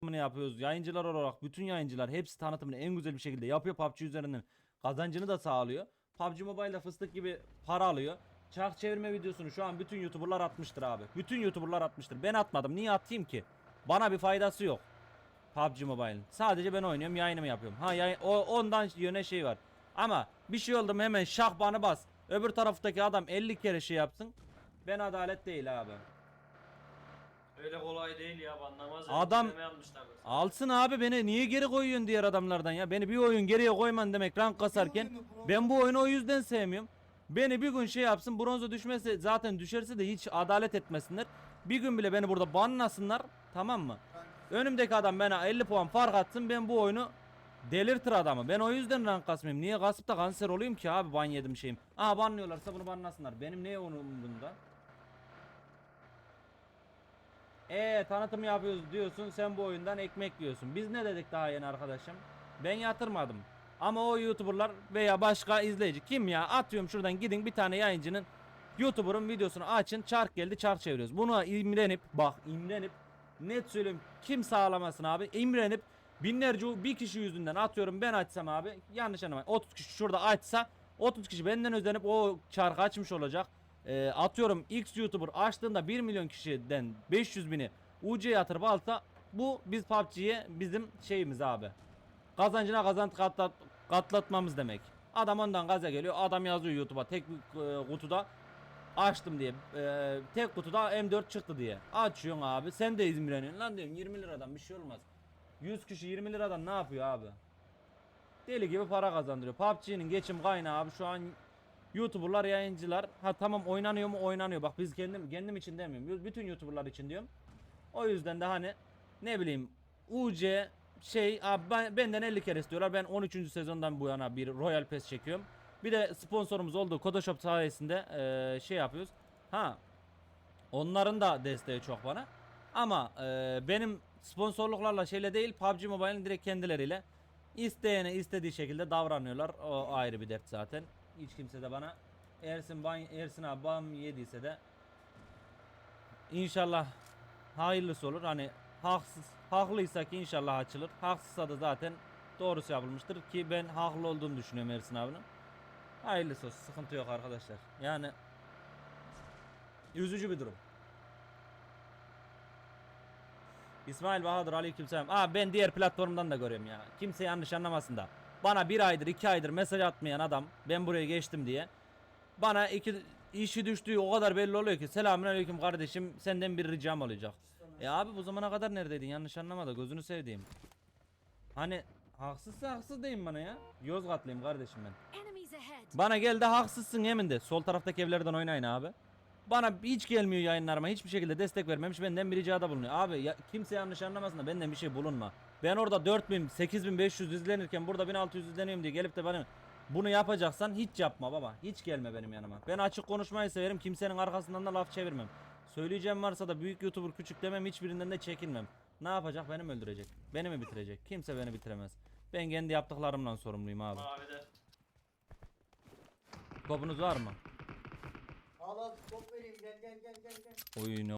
tanıtımını yapıyoruz. Yayıncılar olarak bütün yayıncılar hepsi tanıtımını en güzel bir şekilde yapıyor PUBG üzerinden. Kazancını da sağlıyor. PUBG Mobile'da fıstık gibi para alıyor. Çark çevirme videosunu şu an bütün YouTuber'lar atmıştır abi. Bütün YouTuber'lar atmıştır. Ben atmadım. Niye atayım ki? Bana bir faydası yok. PUBG Mobile'in. Sadece ben oynuyorum, yayınımı yapıyorum. Ha yayın, o ondan yöne şey var. Ama bir şey oldu mu hemen şahbanı bas. Öbür taraftaki adam 50 kere şey yapsın. Ben adalet değil abi. Öyle kolay değil ya anlamaz. Adam-. Alsın abi beni niye geri koyuyorsun diğer adamlardan ya? Beni bir oyun geriye koyman demek rank kasarken. Ben bu oyunu o yüzden sevmiyorum. Beni bir gün şey yapsın bronza düşmese zaten düşerse de hiç adalet etmesinler. Bir gün bile beni burada banlasınlar tamam mı? Önümdeki adam bana 50 puan fark atsın ben bu oyunu delirtir adamı. Ben o yüzden rank kasmayayım. Niye kasıp da kanser olayım ki abi ban yedim şeyim. Aha banlıyorlarsa bunu banlasınlar. Benim ne umurumda? Eee tanıtım yapıyoruz diyorsun sen bu oyundan ekmek yiyorsun. Biz ne dedik daha yeni arkadaşım? Ben yatırmadım. Ama o YouTuber'lar veya başka izleyici kim ya atıyorum şuradan gidin bir tane yayıncının YouTuber'ın videosunu açın çark geldi çark çeviriyoruz. Buna imrenip bak imrenip net söyleyeyim kim sağlamasın abi imrenip binlerce bir kişi yüzünden atıyorum ben açsam abi yanlış anlamayın 30 kişi şurada açsa 30 kişi benden özenip o çarkı açmış olacak. Ee, atıyorum X YouTuber açtığında 1 milyon kişiden 500 bini UC yatırıp alsa bu biz PUBG'ye bizim şeyimiz abi. Kazancına kazanç katlat, katlatmamız demek. Adam ondan gaza geliyor. Adam yazıyor YouTube'a tek e, kutuda açtım diye. E, tek kutuda M4 çıktı diye. Açıyorsun abi. Sen de İzmir'e lan diyorum 20 liradan bir şey olmaz. 100 kişi 20 liradan ne yapıyor abi? Deli gibi para kazandırıyor. PUBG'nin geçim kaynağı abi şu an YouTuber'lar, yayıncılar. Ha tamam oynanıyor mu? Oynanıyor. Bak biz kendim kendim için demiyorum. Bütün YouTuber'lar için diyorum. O yüzden de hani ne bileyim UC şey abi ben, benden 50 kere istiyorlar. Ben 13. sezondan bu yana bir Royal Pass çekiyorum. Bir de sponsorumuz olduğu Kodoshop sayesinde eee, şey yapıyoruz. Ha onların da desteği çok bana. Ama eee, benim sponsorluklarla şeyle değil PUBG Mobile'in direkt kendileriyle isteyene istediği şekilde davranıyorlar. O ayrı bir dert zaten. Hiç kimse de bana Ersin ban Ersin abi yediyse de İnşallah hayırlısı olur. Hani haksız haklıysa ki inşallah açılır. Haksızsa da zaten doğrusu yapılmıştır ki ben haklı olduğunu düşünüyorum Ersin abinin. Hayırlısı olsun. Sıkıntı yok arkadaşlar. Yani üzücü bir durum. İsmail Bahadır aleykümselam. Aa ben diğer platformdan da görüyorum ya. Kimse yanlış anlamasın da. Bana bir aydır iki aydır mesaj atmayan adam ben buraya geçtim diye. Bana iki işi düştüğü o kadar belli oluyor ki selamünaleyküm kardeşim senden bir ricam olacak. E abi bu zamana kadar neredeydin yanlış anlama da gözünü sevdiğim. Hani haksızsa haksız deyin bana ya. Yozgatlıyım kardeşim ben. Bana gel de haksızsın yemin de. Sol taraftaki evlerden oynayın abi. Bana hiç gelmiyor yayınlarıma hiçbir şekilde destek vermemiş benden bir ricada bulunuyor. Abi ya, kimse yanlış anlamasın da benden bir şey bulunma. Ben orada 4000 8500 izlenirken burada 1600 izleniyorum diye gelip de bana bunu yapacaksan hiç yapma baba. Hiç gelme benim yanıma. Ben açık konuşmayı severim. Kimsenin arkasından da laf çevirmem. Söyleyeceğim varsa da büyük YouTuber küçük demem hiçbirinden de çekinmem. Ne yapacak? Beni mi öldürecek? Beni mi bitirecek? Kimse beni bitiremez. Ben kendi yaptıklarımdan sorumluyum abi. Mavide. Topunuz var mı? Top vereyim gel gel gel gel gel. Oyunu